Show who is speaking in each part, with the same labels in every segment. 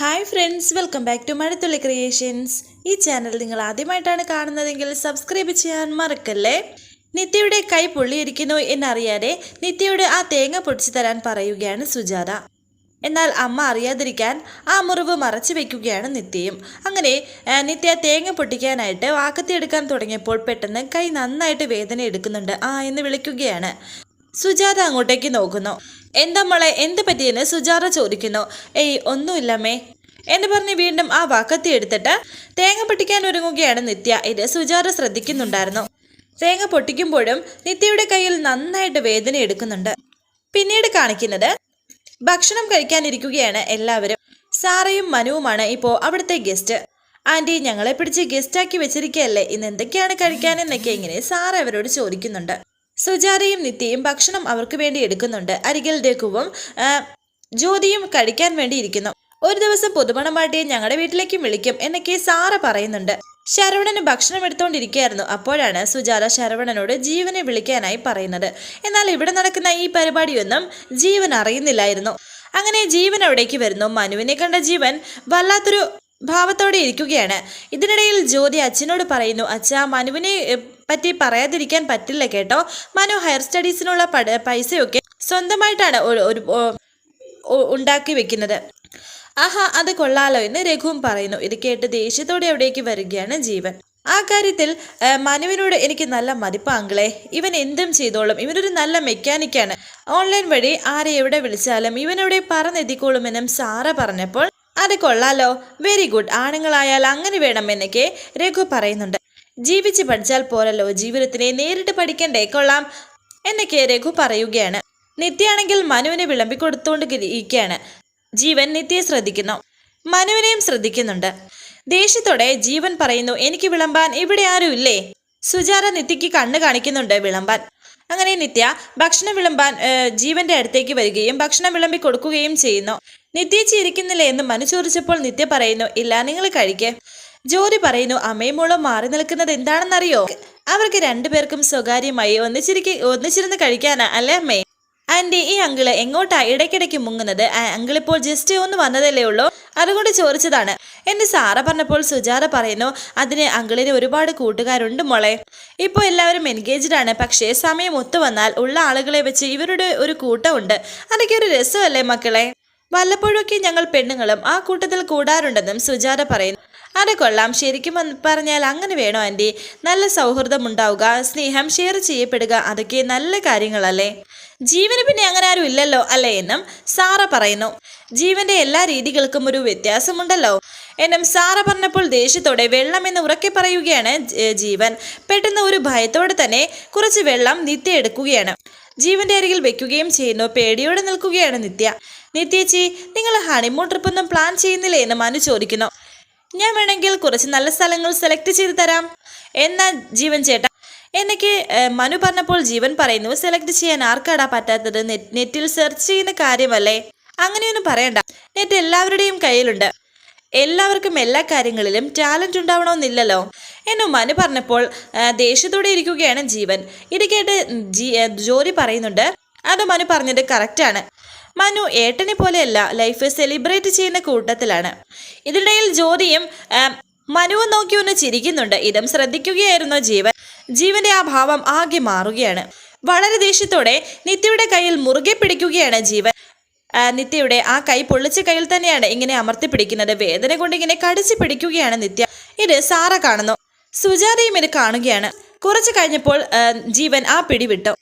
Speaker 1: Hi friends welcome back to Mazhathulli creations ഈ channel നിങ്ങൾ ആദ്യമായിട്ടാണ് കാണുന്നതെങ്കിൽ സബ്സ്ക്രൈബ് ചെയ്യാൻ മറക്കല്ലേ? നിത്യയുടെ കൈ പൊള്ളിയിരിക്കുന്നു എന്നറിയാതെ നിത്യയോട് ആ തേങ്ങ പൊടിച്ചു തരാൻ പറയുകയാണ് സുജാത. എന്നാൽ അമ്മ അറിയാതിരിക്കാൻ ആ മുറിവ് മറച്ചു വെക്കുകയാണ് നിത്യയും. അങ്ങനെ നിത്യ തേങ്ങ പൊട്ടിക്കാനായിട്ട് വാക്കത്തി എടുക്കാൻ തുടങ്ങിയപ്പോൾ പെട്ടെന്ന് കൈ നന്നായിട്ട് വേദന എടുക്കുന്നുണ്ട്. ആ എന്ന് വിളിക്കുകയാണ്. സുജാത അങ്ങോട്ടേക്ക് നോക്കുന്നു. എന്താ മോളെ എന്ത് പറ്റിയെന്ന് സുജാത ചോദിക്കുന്നു. ഏയ് ഒന്നുമില്ലമ്മേ. എന്ന് പറഞ്ഞ് വീണ്ടും ആ വാക്കത്തി എടുത്തിട്ട് തേങ്ങ പൊട്ടിക്കാൻ ഒരുങ്ങുകയാണ് നിത്യ. ഇത് സുജാത ശ്രദ്ധിക്കുന്നുണ്ടായിരുന്നു. തേങ്ങ പൊട്ടിക്കുമ്പോഴും നിത്യയുടെ കയ്യിൽ നന്നായിട്ട് വേദന എടുക്കുന്നുണ്ട്. പിന്നീട് കാണിക്കുന്നത് ഭക്ഷണം കഴിക്കാനിരിക്കുകയാണ് എല്ലാവരും. സാറയും മനുവുമാണ് ഇപ്പോൾ അവിടുത്തെ ഗസ്റ്റ്. ആന്റി ഞങ്ങളെ പിടിച്ച് ഗസ്റ്റാക്കി വെച്ചിരിക്കുകയല്ലേ? ഇന്ന് എന്തൊക്കെയാണ് കഴിക്കാനെന്നൊക്കെ ഇങ്ങനെ സാറ അവരോട് ചോദിക്കുന്നുണ്ട്. സുജാതയും നിത്യയും ഭക്ഷണം അവർക്ക് വേണ്ടി എടുക്കുന്നുണ്ട്. അരികിൽ രഘുവും ജ്യോതിയും കഴിക്കാൻ വേണ്ടി ഇരിക്കുന്നു. ഒരു ദിവസം പുതുമണം പാട്ടിയെ ഞങ്ങളുടെ വീട്ടിലേക്കും വിളിക്കും എന്നൊക്കെ സാറ പറയുന്നുണ്ട്. ശരവണന് ഭക്ഷണം എടുത്തുകൊണ്ടിരിക്കുകയായിരുന്നു അപ്പോഴാണ് സുജാത ശരവണനോട് ജീവനെ വിളിക്കാനായി പറയുന്നത്. എന്നാൽ ഇവിടെ നടക്കുന്ന ഈ പരിപാടിയൊന്നും ജീവൻ അറിയുന്നില്ലായിരുന്നു. അങ്ങനെ ജീവൻ അവിടേക്ക് വരുന്നു. മനുവിനെ കണ്ട ജീവൻ വല്ലാത്തൊരു ഭാവത്തോടെ ഇരിക്കുകയാണ്. ഇതിനിടയിൽ ജ്യോതി അച്ഛനോട് പറയുന്നു അച്ഛാ മനുവിനെ പറ്റി പറയാതിരിക്കാൻ പറ്റില്ല കേട്ടോ. മനു ഹയർ സ്റ്റഡീസിനുള്ള പൈസയൊക്കെ സ്വന്തമായിട്ടാണ് ഒരു ഉണ്ടാക്കി വെക്കുന്നത്. ആഹാ അത് കൊള്ളാലോ എന്ന് രഘുവും പറയുന്നു. ഇത് കേട്ട് ദേഷ്യത്തോടെ അവിടേക്ക് വരികയാണ് ജീവൻ. ആ കാര്യത്തിൽ മനുവിനോട് എനിക്ക് നല്ല മതിപ്പാങ്കിളെ ഇവൻ എന്തും ചെയ്തോളും. ഇവനൊരു നല്ല മെക്കാനിക്കാണ്. ഓൺലൈൻ വഴി ആരെ എവിടെ വിളിച്ചാലും ഇവനവിടെ പറഞ്ഞെത്തിക്കോളുമെന്നും സാറ പറഞ്ഞപ്പോൾ അത് കൊള്ളാലോ. Very good. ആണുങ്ങളായാൽ അങ്ങനെ വേണം എന്നൊക്കെ രഘു പറയുന്നുണ്ട്. ജീവിച്ച് പഠിച്ചാൽ പോരല്ലോ ജീവിതത്തിനെ നേരിട്ട് പഠിക്കണ്ടേ കൊള്ളാം എന്നൊക്കെ രഘു പറയുകയാണ്. നിത്യയാണെങ്കിൽ മനുവിനെ വിളമ്പിക്കൊടുത്തുകൊണ്ട് ഇരിക്കുകയാണ് ജീവൻ നിത്യയെ ശ്രദ്ധിക്കുന്നു. മനുവിനെയും ശ്രദ്ധിക്കുന്നുണ്ട്. ദേഷ്യത്തോടെ ജീവൻ പറയുന്നു എനിക്ക് വിളമ്പാൻ ഇവിടെ ആരും ഇല്ലേ? സുജാത നിത്യയ്ക്ക് കണ്ണു കാണിക്കുന്നുണ്ട് വിളമ്പാൻ. അങ്ങനെ നിത്യ ഭക്ഷണം വിളമ്പാൻ ജീവന്റെ അടുത്തേക്ക് വരികയും ഭക്ഷണം വിളമ്പി കൊടുക്കുകയും ചെയ്യുന്നു. നിത്യേച്ചി ഇരിക്കുന്നില്ലേ എന്ന് മനു ചോദിച്ചപ്പോൾ നിത്യ പറയുന്നു ഇല്ല നിങ്ങൾ കഴിക്കേ. ജോലി പറയുന്നു അമ്മയും മോളും മാറി നിൽക്കുന്നത് എന്താണെന്നറിയോ? അവർക്ക് രണ്ടുപേർക്കും സ്വകാര്യമായി ഒന്നിച്ചിരിക്ക ഒന്നിച്ചിരുന്ന് കഴിക്കാനാ അല്ലേ അമ്മേ? ആന്റി ഈ അങ്കിൾ എങ്ങോട്ടാ ഇടയ്ക്കിടയ്ക്ക് മുങ്ങുന്നത്? അങ്കിൾ ഇപ്പോൾ ജസ്റ്റ് ഒന്ന് വന്നതല്ലേ ഉള്ളൂ? അതുകൊണ്ട് ചോദിച്ചതാണ്. എന്റെ സാറ പറഞ്ഞപ്പോൾ സുജാത പറയുന്നു അതിന് അങ്കിളിന് ഒരുപാട് കൂട്ടുകാരുണ്ട് മോളെ. ഇപ്പോൾ എല്ലാവരും എൻഗേജ്ഡ് ആണ്. പക്ഷേ സമയം ഒത്തു വന്നാൽ ഉള്ള ആളുകളെ വെച്ച് ഇവരുടെ ഒരു കൂട്ടമുണ്ട് അതൊക്കെ ഒരു രസമല്ലേ മക്കളെ? വല്ലപ്പോഴൊക്കെ ഞങ്ങൾ പെണ്ണുങ്ങളും ആ കൂട്ടത്തിൽ കൂടാറുണ്ടെന്നും സുജാത പറയുന്നു. അത് കൊള്ളാം. ശരിക്കും പറഞ്ഞാൽ അങ്ങനെ വേണോ ആന്റി? നല്ല സൗഹൃദം ഉണ്ടാവുക സ്നേഹം ഷെയർ ചെയ്യപ്പെടുക അതൊക്കെ നല്ല കാര്യങ്ങളല്ലേ? ജീവന് പിന്നെ അങ്ങനെ ആരും ഇല്ലല്ലോ അല്ലേ എന്നും സാറ പറയുന്നു. ജീവന്റെ എല്ലാ രീതികൾക്കും ഒരു വ്യത്യാസമുണ്ടല്ലോ. എന്നും സാറ പറഞ്ഞപ്പോൾ ദേഷ്യത്തോടെ വെള്ളം എന്ന് ഉറക്കെ പറയുകയാണ് ജീവൻ. പെട്ടെന്ന് ഒരു ഭയത്തോടെ തന്നെ കുറച്ച് വെള്ളം നിത്യ എടുക്കുകയാണ്. ജീവന്റെ അരികിൽ വെക്കുകയും ചെയ്യുന്നു. പേടിയോടെ നിൽക്കുകയാണ് നിത്യ. നിത്യേച്ചി നിങ്ങൾ ഹണിമൂൺ ട്രിപ്പൊന്നും പ്ലാൻ ചെയ്യുന്നില്ലേ എന്ന് മനു ചോദിക്കുന്നു. ഞാൻ വേണമെങ്കിൽ കുറച്ച് നല്ല സ്ഥലങ്ങൾ സെലക്ട് ചെയ്ത് തരാം. എന്നാ ജീവൻ ചേട്ടാ? എന്നൊക്കെ മനു പറഞ്ഞപ്പോൾ ജീവൻ പറയുന്നു സെലക്ട് ചെയ്യാൻ ആർക്കാടാ പറ്റാത്തത്? നെറ്റിൽ സെർച്ച് ചെയ്യുന്ന കാര്യമല്ലേ? അങ്ങനെയൊന്നും പറയണ്ട. നെറ്റ് എല്ലാവരുടെയും കയ്യിലുണ്ട്. എല്ലാവർക്കും എല്ലാ കാര്യങ്ങളിലും ടാലന്റ് ഉണ്ടാവണമെന്നില്ലല്ലോ. എന്നു മനു പറഞ്ഞപ്പോൾ ദേഷ്യത്തോടെ ഇരിക്കുകയാണ് ജീവൻ. ഇത് കേട്ട് ജോലി പറയുന്നുണ്ട്. അത് മനു പറഞ്ഞത് കറക്റ്റാണ് മനു ഏട്ടനെ പോലെയല്ല ലൈഫ് സെലിബ്രേറ്റ് ചെയ്യുന്ന കൂട്ടത്തിലാണ്. ഇതിനിടയിൽ ജ്യോതിയും മനുവും നോക്കി ഒന്ന് ചിരിക്കുന്നുണ്ട്. ഇതും ശ്രദ്ധിക്കുകയായിരുന്നു ജീവൻ. ജീവന്റെ ആ ഭാവം ആകെ മാറുകയാണ്. വളരെ ദേഷ്യത്തോടെ നിത്യയുടെ കയ്യിൽ മുറുകെ പിടിക്കുകയാണ് ജീവൻ. നിത്യയുടെ ആ കൈ പൊള്ളിച്ച കയ്യിൽ തന്നെയാണ് ഇങ്ങനെ അമർത്തി പിടിക്കുന്നത്. വേദന കൊണ്ട് ഇങ്ങനെ കടിച്ചു പിടിക്കുകയാണ് നിത്യ. ഇത് സാറ കാണുന്നു. സുജാതയും ഇത് കാണുകയാണ്. കുറച്ച് കഴിഞ്ഞപ്പോൾ ജീവൻ ആ പിടി വിട്ടു.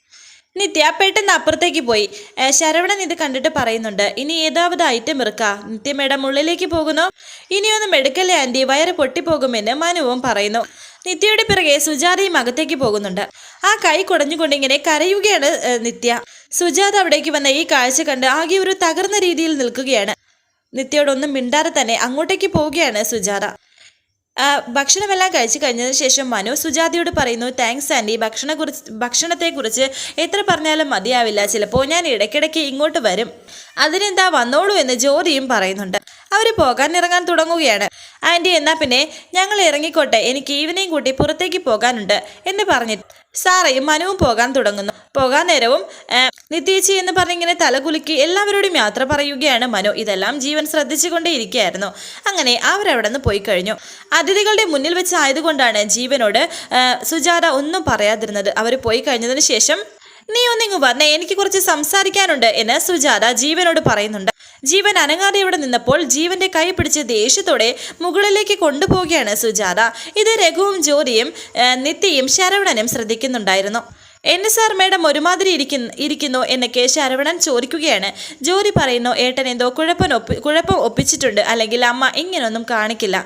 Speaker 1: നിത്യ പെട്ടെന്ന് അപ്പുറത്തേക്ക് പോയി. ശരവണൻ ഇത് കണ്ടിട്ട് പറയുന്നുണ്ട് ഇനി ഏതാവത് ഐറ്റം ഇറക്ക? നിത്യ മേഡം ഉള്ളിലേക്ക് പോകുന്നു. ഇനിയൊന്നും എടുക്കല്ലേ ആന്റി വയറ് പൊട്ടിപ്പോകുമെന്ന് മനുവും പറയുന്നു. നിത്യയുടെ പിറകെ സുജാതയും അകത്തേക്ക് പോകുന്നുണ്ട്. ആ കൈ കുടഞ്ഞുകൊണ്ടിങ്ങനെ കരയുകയാണ് നിത്യ. സുജാത അവിടേക്ക് വന്ന ഈ കാഴ്ച കണ്ട് ആകെ ഒരു തകർന്ന രീതിയിൽ നിൽക്കുകയാണ്. നിത്യയോടൊന്നും മിണ്ടാതെ തന്നെ അങ്ങോട്ടേക്ക് പോവുകയാണ് സുജാത. ഭക്ഷണമെല്ലാം കഴിച്ചു കഴിഞ്ഞതിന് ശേഷം മനു സുജാതയോട് പറയുന്നു താങ്ക്സ് ആന്റി ഭക്ഷണ കുറിച്ച് ഭക്ഷണത്തെക്കുറിച്ച് എത്ര പറഞ്ഞാലും മതിയാവില്ല. ചിലപ്പോൾ ഞാൻ ഇടയ്ക്കിടയ്ക്ക് ഇങ്ങോട്ട് വരും. അതിനെന്താ വന്നോളൂ എന്ന് ജ്യോതിയും പറയുന്നുണ്ട്. അവർ പോകാൻ ഇറങ്ങാൻ തുടങ്ങുകയാണ്. ആന്റി എന്നാ പിന്നെ ഞങ്ങൾ ഇറങ്ങിക്കോട്ടെ എനിക്ക് ഈവനിങ് കൂട്ടി പുറത്തേക്ക് പോകാനുണ്ട് എന്ന് പറഞ്ഞിട്ട് സാറയും മനുവും പോകാൻ തുടങ്ങുന്നു. പോകാൻ നേരവും നിത്യേച്ചി എന്ന് പറഞ്ഞിങ്ങനെ തലകുലുക്കി എല്ലാവരോടും യാത്ര പറയുകയാണ് മനു. ഇതെല്ലാം ജീവൻ ശ്രദ്ധിച്ചുകൊണ്ടേയിരിക്കുകയായിരുന്നു. അങ്ങനെ അവരവിടെ നിന്ന് പോയി കഴിഞ്ഞു. അതിഥികളുടെ മുന്നിൽ വെച്ച് ആയതുകൊണ്ടാണ് ജീവനോട് സുജാത ഒന്നും പറയാതിരുന്നത്. അവർ പോയി കഴിഞ്ഞതിന് ശേഷം നീ ഒന്നിങ്ങു വന്നേ എനിക്ക് കുറച്ച് സംസാരിക്കാനുണ്ട് എന്ന് സുജാത ജീവനോട് പറയുന്നുണ്ട്. ജീവൻ അനങ്ങാതെ ഇവിടെ നിന്നപ്പോൾ ജീവന്റെ കൈ പിടിച്ച് ദേഷ്യത്തോടെ മുകളിലേക്ക് കൊണ്ടുപോവുകയാണ് സുജാത. ഇത് രഘുവും ജ്യോതിയും നിത്യയും ശരവണനും ശ്രദ്ധിക്കുന്നുണ്ടായിരുന്നു. എന്നെ സാർ മേഡം ഒരുമാതിരി ഇരിക്കുന്നു ഇരിക്കുന്നു എന്നൊക്കെ ശരവണൻ ചോദിക്കുകയാണ്. ജോലി പറയുന്നു ഏട്ടൻ എന്തോ കുഴപ്പം ഒപ്പി കുഴപ്പം ഒപ്പിച്ചിട്ടുണ്ട്. അല്ലെങ്കിൽ അമ്മ ഇങ്ങനൊന്നും കാണിക്കില്ല.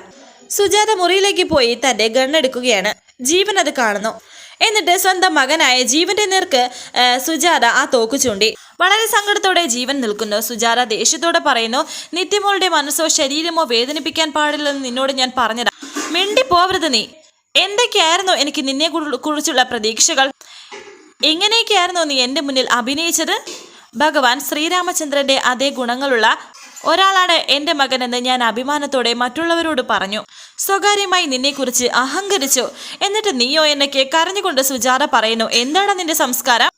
Speaker 1: സുജാത മുറിയിലേക്ക് പോയി തന്റെ ഗണ്ണെടുക്കുകയാണ് ജീവൻ അത് കാണുന്നു. എന്നിട്ട് സ്വന്തം മകനായ ജീവന്റെ നേർക്ക് സുജാത ആ തോക്ക് ചൂണ്ടി. വളരെ സങ്കടത്തോടെ ജീവൻ നിൽക്കുന്നു. സുജാത ദേഷ്യത്തോടെ പറയുന്നു നിത്യമോളുടെ മനസ്സോ ശരീരമോ വേദനിപ്പിക്കാൻ പാടില്ലെന്ന് നിന്നോട് ഞാൻ പറഞ്ഞതാ. മിണ്ടി പോവരുത് നീ. എന്തൊക്കെയായിരുന്നു എനിക്ക് നിന്നെ കുറി- കുറിച്ചുള്ള പ്രതീക്ഷകൾ? എങ്ങനെയൊക്കെയായിരുന്നു നീ എന്റെ മുന്നിൽ അഭിനയിച്ചത്? ഭഗവാൻ ശ്രീരാമചന്ദ്രന്റെ അതേ ഗുണങ്ങളുള്ള ഒരാളാണ് എന്റെ മകനെന്ന് ഞാൻ അഭിമാനത്തോടെ മറ്റുള്ളവരോട് പറഞ്ഞു. സ്വകാര്യമായി നിന്നെക്കുറിച്ച് അഹങ്കരിച്ചു. എന്നിട്ട് നീയോ എന്നൊക്കെ കരഞ്ഞുകൊണ്ട് സുജാത പറയുന്നു എന്താണ് നിന്റെ സംസ്കാരം?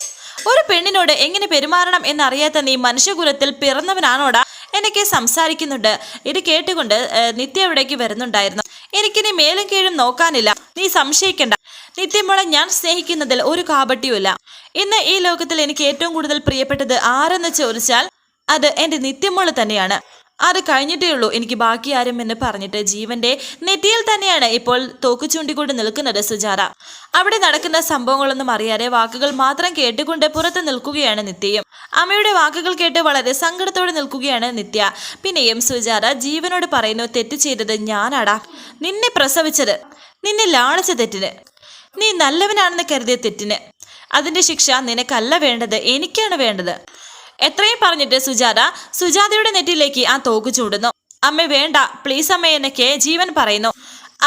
Speaker 1: ഒരു പെണ്ണിനോട് എങ്ങനെ പെരുമാറണം എന്നറിയാത്ത നീ മനുഷ്യകുലത്തിൽ പിറന്നവനാണോടാ? എന്നൊക്കെ സംസാരിക്കുന്നുണ്ട്. ഇത് കേട്ടുകൊണ്ട് നിത്യ അവിടേക്ക് വരുന്നുണ്ടായിരുന്നു. എനിക്കിനി മേലും കീഴും നോക്കാനില്ല. നീ സംശയിക്കണ്ട. നിത്യമോളെ ഞാൻ സ്നേഹിക്കുന്നതിൽ ഒരു കാപട്യവുമില്ല. ഇന്ന് ഈ ലോകത്തിൽ എനിക്ക് ഏറ്റവും കൂടുതൽ പ്രിയപ്പെട്ടത് ആരെന്ന് ചോദിച്ചാൽ അത് എന്റെ നിത്യമുള്ള തന്നെയാണ്. അത് കഴിഞ്ഞിട്ടേ ഉള്ളൂ. എനിക്ക് ബാക്കി ആരും എന്ന് പറഞ്ഞിട്ട് ജീവന്റെ നെറ്റിയിൽ തന്നെയാണ് ഇപ്പോൾ തോക്ക് ചൂണ്ടിക്കൊണ്ട് നിൽക്കുന്നത് സുജാത. അവിടെ നടക്കുന്ന സംഭവങ്ങളൊന്നും അറിയാതെ വാക്കുകൾ മാത്രം കേട്ടുകൊണ്ട് പുറത്ത് നിൽക്കുകയാണ് നിത്യയും അമ്മയുടെ വാക്കുകൾ കേട്ട് വളരെ സങ്കടത്തോടെ നിൽക്കുകയാണ് നിത്യ. പിന്നെയും സുജാത ജീവനോട് പറയുന്നു തെറ്റ് ചെയ്തത് ഞാനാടാ. നിന്നെ പ്രസവിച്ചത്. നിന്നെ ലാളിച്ച തെറ്റിന്. നീ നല്ലവനാണെന്ന് കരുതിയ തെറ്റിന്. അതിന്റെ ശിക്ഷ നിനക്കല്ല വേണ്ടത്. എനിക്കാണ് വേണ്ടത്. എത്രയും പറഞ്ഞിട്ട് സുജാത സുജാതയുടെ നെറ്റിലേക്ക് ആ തോക്ക് ചൂടുന്നു. അമ്മ വേണ്ട. പ്ലീസ് അമ്മ എന്നൊക്കെ ജീവൻ പറയുന്നു.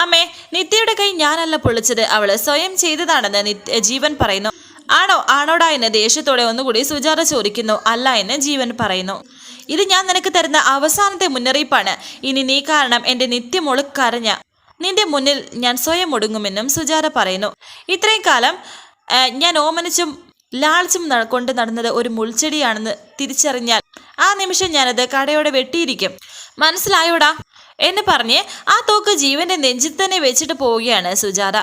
Speaker 1: അമ്മേ നിത്യയുടെ കൈ ഞാനല്ല പൊളിച്ചത് അവൾ സ്വയം ചെയ്തതാണെന്ന് ജീവൻ പറയുന്നു. ആണോ? ആണോടാ എന്ന് ദേഷ്യത്തോടെ ഒന്നുകൂടി സുജാത ചോദിക്കുന്നു. അല്ല എന്ന് ജീവൻ പറയുന്നു. ഇത് ഞാൻ നിനക്ക് തരുന്ന അവസാനത്തെ മുന്നറിയിപ്പാണ്. ഇനി നീ കാരണം എന്റെ നിത്യമോൾ കരഞ്ഞ. നിന്റെ മുന്നിൽ ഞാൻ സ്വയം ഒടുങ്ങുമെന്നും സുജാത പറയുന്നു. ഇത്രയും കാലം ഞാൻ ഓമനിച്ചും ലാളിച്ചും കൊണ്ട് നടന്നത് ഒരു മുൾച്ചെടിയാണെന്ന് തിരിച്ചറിഞ്ഞാൽ ആ നിമിഷം ഞാനത് കടയോടെ വെട്ടിയിരിക്കും. മനസ്സിലായോടാ? എന്ന് പറഞ്ഞ് ആ തോക്ക് ജീവന്റെ നെഞ്ചിൽ തന്നെ വെച്ചിട്ട് പോവുകയാണ് സുജാത.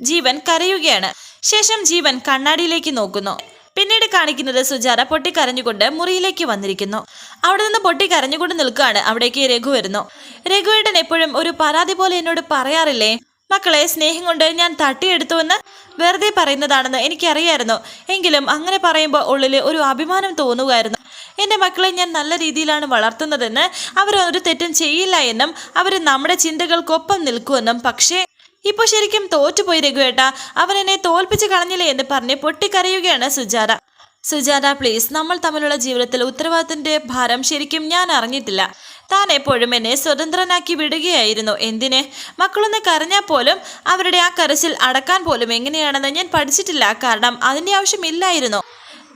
Speaker 1: ജീവൻ കരയുകയാണ്. ശേഷം ജീവൻ കണ്ണാടിയിലേക്ക് നോക്കുന്നു. പിന്നീട് കാണിക്കുന്നത് സുജാത പൊട്ടിക്കരഞ്ഞുകൊണ്ട് മുറിയിലേക്ക് വന്നിരിക്കുന്നു. അവിടെ നിന്ന് പൊട്ടിക്കരഞ്ഞുകൊണ്ട് നിൽക്കുകയാണ് അവിടേക്ക് രഘു വരുന്നു. രഘുവേട്ടൻ എപ്പോഴും ഒരു പരാതി പോലെ എന്നോട് പറയാറില്ലേ? മക്കളെ സ്നേഹം കൊണ്ട് ഞാൻ തട്ടിയെടുത്തുവെന്ന് വെറുതെ പറയുന്നതാണെന്ന് എനിക്കറിയായിരുന്നു. എങ്കിലും അങ്ങനെ പറയുമ്പോൾ ഉള്ളിൽ ഒരു അഭിമാനം തോന്നുകയായിരുന്നു. എന്റെ മക്കളെ ഞാൻ നല്ല രീതിയിലാണ് വളർത്തുന്നതെന്ന് അവരൊരു തെറ്റും ചെയ്യില്ല എന്നും അവർ നമ്മുടെ ചിന്തകൾക്കൊപ്പം നിൽക്കുമെന്നും. പക്ഷേ ഇപ്പോൾ ശരിക്കും തോറ്റുപോയി രഘുവേട്ട. അവൻ എന്നെ തോൽപ്പിച്ച് കളഞ്ഞില്ലേ എന്ന് പറഞ്ഞ് പൊട്ടിക്കരയുകയാണ് സുജാത. സുജാത പ്ലീസ് നമ്മൾ തമ്മിലുള്ള ജീവിതത്തിൽ ഉത്തരവാദിത്തത്തിന്റെ ഭാരം ശരിക്കും ഞാൻ അറിഞ്ഞിട്ടില്ല. താൻ എപ്പോഴും എന്നെ സ്വതന്ത്രനാക്കി വിടുകയായിരുന്നു. എന്തിന്? മക്കളൊന്ന് കരഞ്ഞാൽ പോലും അവരുടെ ആ കരച്ചിൽ അടക്കാൻ പോലും എങ്ങനെയാണെന്ന് ഞാൻ പഠിച്ചിട്ടില്ല. കാരണം അതിന്റെ ആവശ്യമില്ലായിരുന്നു.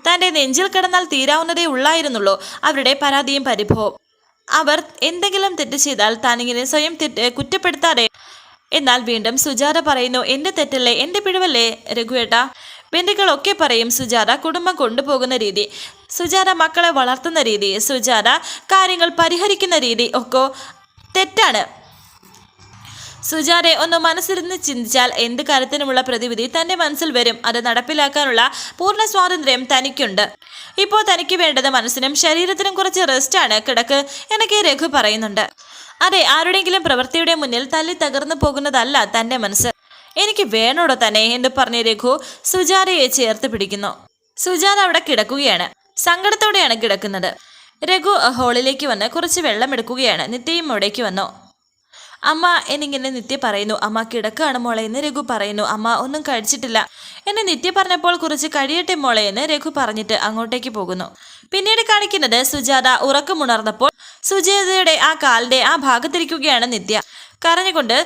Speaker 1: തന്റെ നെഞ്ചിൽ കിടന്നാൽ തീരാവുന്നതേ ഉള്ളായിരുന്നുള്ളൂ അവരുടെ പരാതിയും പരിഭവം അവർ എന്തെങ്കിലും തെറ്റ് ചെയ്താൽ താനിങ്ങനെ സ്വയം തെറ്റ് കുറ്റപ്പെടുത്താതെ. എന്നാൽ വീണ്ടും സുജാത പറയുന്നു എന്റെ തെറ്റല്ലേ? എന്റെ പിഴവല്ലേ? രഘുവേട്ട ബന്ധുക്കളൊക്കെ പറയും സുജാത കുടുംബം കൊണ്ടുപോകുന്ന രീതി. സുജാത മക്കളെ വളർത്തുന്ന രീതി സുജാത കാര്യങ്ങൾ പരിഹരിക്കുന്ന രീതി ഒക്കെ തെറ്റാണ്. സുജാതെ ഒന്ന് മനസ്സിരുന്ന് ചിന്തിച്ചാൽ എന്ത് കാര്യത്തിനുമുള്ള പ്രതിവിധി തന്റെ മനസ്സിൽ വരും. അത് നടപ്പിലാക്കാനുള്ള പൂർണ സ്വാതന്ത്ര്യം തനിക്കുണ്ട്. ഇപ്പോൾ തനിക്ക് വേണ്ടത് മനസ്സിനും ശരീരത്തിനും കുറച്ച് റെസ്റ്റാണ് കിടക്ക് എന്നൊക്കെ രഘു പറയുന്നുണ്ട്. അതെ ആരുടെയെങ്കിലും പ്രവൃത്തിയുടെ മുന്നിൽ തല്ലി തകർന്നു പോകുന്നതല്ല തന്റെ മനസ്സ്. എനിക്ക് വേണോടോ തന്നെ എന്ന് പറഞ്ഞ് രഘു സുജാതയെ ചേർത്ത് പിടിക്കുന്നു. സുജാത അവിടെ കിടക്കുകയാണ്. സങ്കടത്തോടെയാണ് കിടക്കുന്നത്. രഘു ഹോളിലേക്ക് വന്ന് കുറച്ച് വെള്ളം എടുക്കുകയാണ് നിത്യയും അവിടേക്ക് വന്നു. അമ്മ എന്നിങ്ങനെ നിത്യ പറയുന്നു അമ്മ കിടക്കാണ് മോളെ എന്ന് രഘു പറയുന്നു. അമ്മ ഒന്നും കഴിച്ചിട്ടില്ല എന്നെ നിത്യ പറഞ്ഞപ്പോൾ കുറച്ച് കഴിയട്ടെ മോളെ എന്ന് രഘു പറഞ്ഞിട്ട് അങ്ങോട്ടേക്ക് പോകുന്നു. പിന്നീട് കാണിക്കുന്നത് സുജാത ഉറക്കമുണർന്നപ്പോൾ സുജാതയുടെ ആ കാലിന്റെ ആ ഭാഗത്തിരിക്കുകയാണ് നിത്യ. കരഞ്ഞുകൊണ്ട്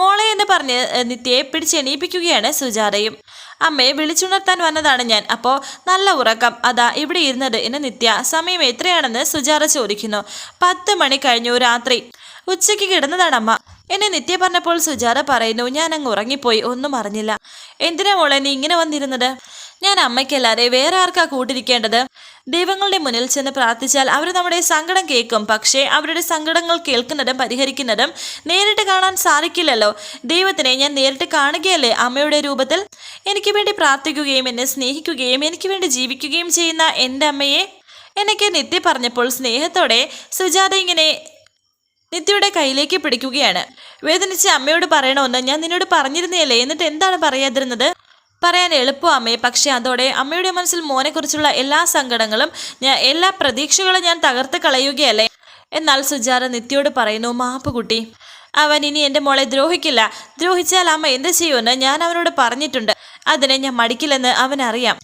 Speaker 1: മോളെ എന്ന് പറഞ്ഞ് നിത്യയെ നിത്യയെ പിടിച്ചെണീപ്പിക്കുകയാണ് സുജാതയും. അമ്മയെ വിളിച്ചുണർത്താൻ വന്നതാണ് ഞാൻ. അപ്പോൾ നല്ല ഉറക്കം. അതാ ഇവിടെ ഇരുന്നത് എന്ന് നിത്യ. സമയം എത്രയാണെന്ന് സുജാത ചോദിക്കുന്നു. പത്ത് മണി കഴിഞ്ഞു രാത്രി. ഉച്ചയ്ക്ക് കിടന്നതാണ് അമ്മ. എന്നെ നിത്യ പറഞ്ഞപ്പോൾ സുജാത പറയുന്നു ഞാൻ അങ്ങ് ഉറങ്ങിപ്പോയി. ഒന്നും അറിഞ്ഞില്ല. എന്തിനാ മോളെ നീ ഇങ്ങനെ വന്നിരുന്നത്? ഞാൻ അമ്മയ്ക്കല്ലാതെ വേറെ ആർക്കാ കൂട്ടിരിക്കേണ്ടത്? ദൈവങ്ങളുടെ മുന്നിൽ ചെന്ന് പ്രാർത്ഥിച്ചാൽ അവർ നമ്മുടെ സങ്കടം കേൾക്കും. പക്ഷേ അവരുടെ സങ്കടങ്ങൾ കേൾക്കുന്നതും പരിഹരിക്കുന്നതും നേരിട്ട് കാണാൻ സാധിക്കില്ലല്ലോ. ദൈവത്തിനെ ഞാൻ നേരിട്ട് കാണുകയല്ലേ? അമ്മയുടെ രൂപത്തിൽ എനിക്ക് വേണ്ടി പ്രാർത്ഥിക്കുകയും എന്നെ സ്നേഹിക്കുകയും എനിക്ക് വേണ്ടി ജീവിക്കുകയും ചെയ്യുന്ന എന്റെ അമ്മയെ എനിക്ക് നിത്യ പറഞ്ഞപ്പോൾ സ്നേഹത്തോടെ സുജാത ഇങ്ങനെ നിത്യയുടെ കയ്യിലേക്ക് പിടിക്കുകയാണ്. വേദനിച്ച് അമ്മയോട് പറയണമെന്ന് ഞാൻ നിന്നോട് പറഞ്ഞിരുന്നില്ലേ എന്നിട്ട് എന്താണ് പറയാതിരുന്നത്? പറയാൻ എളുപ്പം അമ്മയെ പക്ഷേ അതോടെ അമ്മയുടെ മനസ്സിൽ മോനെക്കുറിച്ചുള്ള എല്ലാ സങ്കടങ്ങളും ഞാൻ എല്ലാ പ്രതീക്ഷകളും ഞാൻ തകർത്ത് കളയുകയല്ലേ? എന്നാൽ സുജാത നിത്യോട് പറയുന്നു മാപ്പ് കുട്ടി അവൻ ഇനി എന്റെ മോളെ ദ്രോഹിക്കില്ല. ദ്രോഹിച്ചാൽ അമ്മ എന്ത് ചെയ്യുമെന്ന് ഞാൻ അവനോട് പറഞ്ഞിട്ടുണ്ട്. അതിനെ ഞാൻ മടിക്കില്ലെന്ന് അവനറിയാം.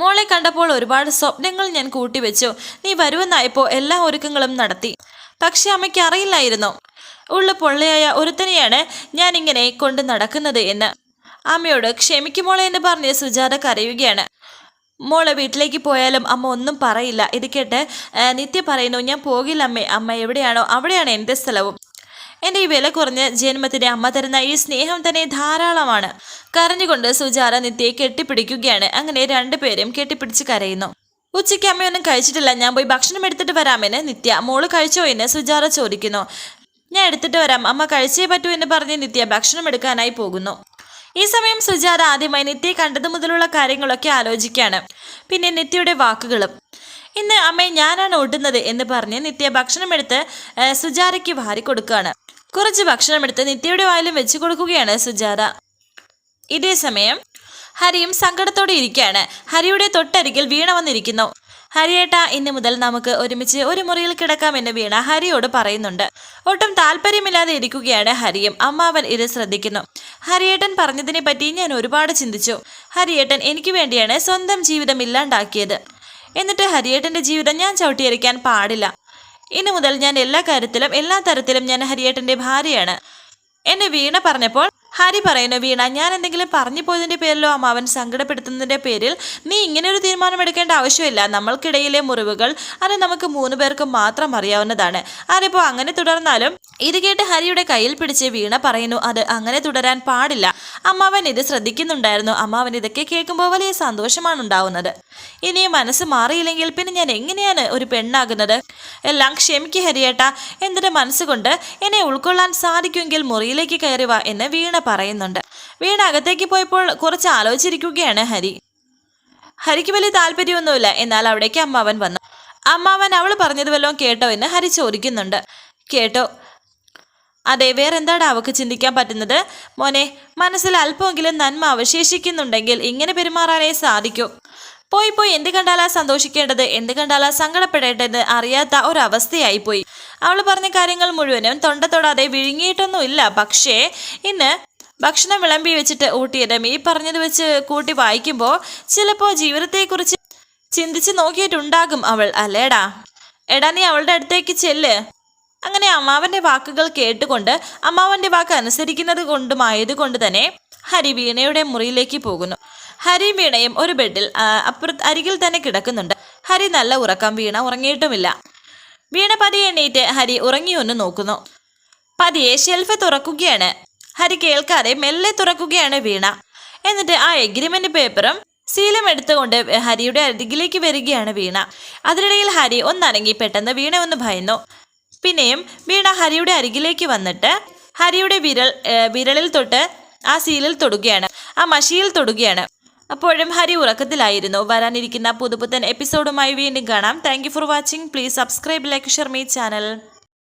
Speaker 1: മോളെ കണ്ടപ്പോൾ ഒരുപാട് സ്വപ്നങ്ങൾ ഞാൻ കൂട്ടിവെച്ചു. നീ വരുമെന്നായപ്പോൾ എല്ലാ ഒരുക്കങ്ങളും നടത്തി. പക്ഷെ അമ്മയ്ക്ക് അറിയില്ലായിരുന്നു. ഉള്ള പൊള്ളയായ ഒരുത്തനെയാണ് ഞാൻ ഇങ്ങനെ കൊണ്ട് നടക്കുന്നത് എന്ന്. അമ്മയോട് ക്ഷമിക്കുമോളെ എന്ന് പറഞ്ഞ് സുജാത കരയുകയാണ്. മോളെ വീട്ടിലേക്ക് പോയാലും അമ്മ ഒന്നും പറയില്ല. ഇത് കേട്ട് നിത്യ പറയുന്നു ഞാൻ പോകില്ല അമ്മേ. അമ്മ എവിടെയാണോ? അവിടെയാണ് എന്റെ സ്ഥലവും. എന്റെ ഈ വില കുറഞ്ഞ ജന്മത്തിന് അമ്മ തരുന്ന ഈ സ്നേഹം തന്നെ ധാരാളമാണ്. കരഞ്ഞുകൊണ്ട് സുജാത നിത്യയെ കെട്ടിപ്പിടിക്കുകയാണ്. അങ്ങനെ രണ്ടുപേരും കെട്ടിപ്പിടിച്ച് കരയുന്നു. ഉച്ചയ്ക്ക് അമ്മയൊന്നും കഴിച്ചിട്ടില്ല. ഞാൻ പോയി ഭക്ഷണം എടുത്തിട്ട് വരാമെന്ന് നിത്യ മോൾ കഴിച്ചോ എന്ന് സുജാത ചോദിക്കുന്നു. ഞാൻ എടുത്തിട്ട് വരാം. അമ്മ കഴിച്ചേ പറ്റൂ എന്ന് പറഞ്ഞ് നിത്യ ഭക്ഷണം എടുക്കാനായി പോകുന്നു. ഈ സമയം സുജാത ആദ്യമായി നിത്യയെ കണ്ടതു മുതലുള്ള കാര്യങ്ങളൊക്കെ ആലോചിക്കുകയാണ്. പിന്നെ നിത്യയുടെ വാക്കുകളും. ഇന്ന് അമ്മയെ ഞാനാണ് ഓട്ടുന്നത് എന്ന് പറഞ്ഞ് നിത്യ ഭക്ഷണമെടുത്ത് സുജാതയ്ക്ക് വാരി കൊടുക്കുകയാണ്. കുറച്ച് ഭക്ഷണമെടുത്ത് നിത്യയുടെ വായിലും വെച്ച് കൊടുക്കുകയാണ് സുജാത. ഇതേ സമയം ഹരിയും സങ്കടത്തോടെ ഇരിക്കുകയാണ്. ഹരിയുടെ തൊട്ടരികിൽ വീണ വന്നിരിക്കുന്നു. ഹരിയേട്ട ഇന്ന് മുതൽ നമുക്ക് ഒരുമിച്ച് ഒരു മുറിയിൽ കിടക്കാം കിടക്കാമെന്ന് വീണ ഹരിയോട് പറയുന്നുണ്ട്. ഒട്ടും താല്പര്യമില്ലാതെ ഇരിക്കുകയാണ് ഹരിയും. അമ്മാവൻ ഇത് ശ്രദ്ധിക്കുന്നു. ഹരിയേട്ടൻ പറഞ്ഞതിനെ പറ്റി ഞാൻ ഒരുപാട് ചിന്തിച്ചു. ഹരിയേട്ടൻ എനിക്ക് വേണ്ടിയാണ് സ്വന്തം ജീവിതം ഇല്ലാണ്ടാക്കിയത്. എന്നിട്ട് ഹരിയേട്ടന്റെ ജീവിതം ഞാൻ ചവിട്ടിയരിക്കാൻ പാടില്ല. ഇനി മുതൽ ഞാൻ എല്ലാ കാര്യത്തിലും എല്ലാ തരത്തിലും ഞാൻ ഹരിയേട്ടന്റെ ഭാര്യയാണ്. എന്നെ വീണ പറഞ്ഞപ്പോൾ ഹരി പറയുന്നു വീണ ഞാൻ എന്തെങ്കിലും പറഞ്ഞു പോയതിന്റെ പേരിലോ അമ്മാവൻ സങ്കടപ്പെടുത്തുന്നതിന്റെ പേരിൽ നീ ഇങ്ങനെ ഒരു തീരുമാനം എടുക്കേണ്ട ആവശ്യമില്ല. നമ്മൾക്കിടയിലെ മുറിവുകൾ അത് നമുക്ക് മൂന്ന് പേർക്ക് മാത്രം അറിയാവുന്നതാണ്. അതിപ്പോൾ അങ്ങനെ തുടർന്നാലും ഇത് കേട്ട് ഹരിയുടെ കയ്യിൽ പിടിച്ച് വീണ പറയുന്നു അത് അങ്ങനെ തുടരാൻ പാടില്ല. അമ്മാവൻ ഇത് ശ്രദ്ധിക്കുന്നുണ്ടായിരുന്നു. അമ്മാവൻ ഇതൊക്കെ കേൾക്കുമ്പോൾ വലിയ സന്തോഷമാണ് ഉണ്ടാവുന്നത്. ഇനി മനസ്സ് മാറിയില്ലെങ്കിൽ പിന്നെ ഞാൻ എങ്ങനെയാണ് ഒരു പെണ്ണാകുന്നത്? എല്ലാം ക്ഷമിക്ക് ഹരിയേട്ട. എന്തിന്റെ മനസ്സുകൊണ്ട്? എന്നെ ഉൾക്കൊള്ളാൻ സാധിക്കുമെങ്കിൽ മുറിയിലേക്ക് കയറി എന്ന് വീണ പറയുന്നുണ്ട്. വീണ അകത്തേക്ക് പോയപ്പോൾ കുറച്ച് ആലോചിച്ചിരിക്കുകയാണ് ഹരി. ഹരിക്ക് വലിയ താല്പര്യമൊന്നുമില്ല. എന്നാൽ അവിടേക്ക് അമ്മാവൻ വന്നു. അമ്മാവൻ അവൾ പറഞ്ഞത് വല്ലതും കേട്ടോ എന്ന് ഹരി ചോദിക്കുന്നുണ്ട്. കേട്ടോ. അതെ വേറെന്താണ് അവക്ക് ചിന്തിക്കാൻ പറ്റുന്നത്? മോനെ മനസ്സിൽ അല്പമെങ്കിലും നന്മ അവശേഷിക്കുന്നുണ്ടെങ്കിൽ ഇങ്ങനെ പെരുമാറാനേ സാധിക്കൂ. പോയി പോയി എന്ത് കണ്ടാലാ സന്തോഷിക്കേണ്ടത്? എന്ത് കണ്ടാലാ സങ്കടപ്പെടേണ്ടത്? അറിയാത്ത ഒരവസ്ഥയായി പോയി. അവൾ പറഞ്ഞ കാര്യങ്ങൾ മുഴുവനും തൊണ്ട തൊടാതെ വിഴുങ്ങിയിട്ടൊന്നുമില്ല. പക്ഷേ ഇന്ന് ഭക്ഷണം വിളമ്പി വെച്ചിട്ട് ഊട്ടിയതും ഈ പറഞ്ഞത് വെച്ച് കൂട്ടി വായിക്കുമ്പോൾ ചിലപ്പോൾ ജീവിതത്തെക്കുറിച്ച് ചിന്തിച്ച് നോക്കിയിട്ടുണ്ടാകും അവൾ. അല്ലേടാ? എടാ നീ അവളുടെ അടുത്തേക്ക് ചെല്ല്. അങ്ങനെ അമ്മാവന്റെ വാക്കുകൾ കേട്ടുകൊണ്ട് അമ്മാവന്റെ വാക്ക് അനുസരിക്കുന്നത് കൊണ്ടുമായതുകൊണ്ട് തന്നെ ഹരി വീണയുടെ മുറിയിലേക്ക് പോകുന്നു. ഹരി വീണയും ഒരു ബെഡിൽ അപ്പുറത്ത് അരികിൽ തന്നെ കിടക്കുന്നുണ്ട്. ഹരി നല്ല ഉറക്കം വീണ ഉറങ്ങിയിട്ടുമില്ല. വീണ പതിയെ എണ്ണീറ്റ് ഹരി ഉറങ്ങിയൊന്ന് നോക്കുന്നു. പതിയെ ഷെൽഫ് തുറക്കുകയാണ്. ഹരി കേൾക്കാതെ മെല്ലെ തുറക്കുകയാണ് വീണ. എന്നിട്ട് ആ എഗ്രിമെന്റ് പേപ്പറും ശീലം എടുത്തുകൊണ്ട് ഹരിയുടെ അരികിലേക്ക് വരികയാണ് വീണ. അതിനിടയിൽ ഹരി ഒന്നനങ്ങി പെട്ടെന്ന് വീണ ഒന്ന് ഭയന്നു. പിന്നെയും വീണ ഹരിയുടെ അരികിലേക്ക് വന്നിട്ട് ഹരിയുടെ വിരൽ വിരലിൽ തൊട്ട് ആ സീലിൽ തൊടുകയാണ്. ആ മഷിയിൽ തൊടുകയാണ്. അപ്പോഴും ഹരി ഉറക്കത്തിലായിരുന്നു. വരാനിരിക്കുന്ന പുതുപുത്തൻ എപ്പിസോഡുമായി വീണ്ടും കാണാം. Thank for watching please subscribe like share me channel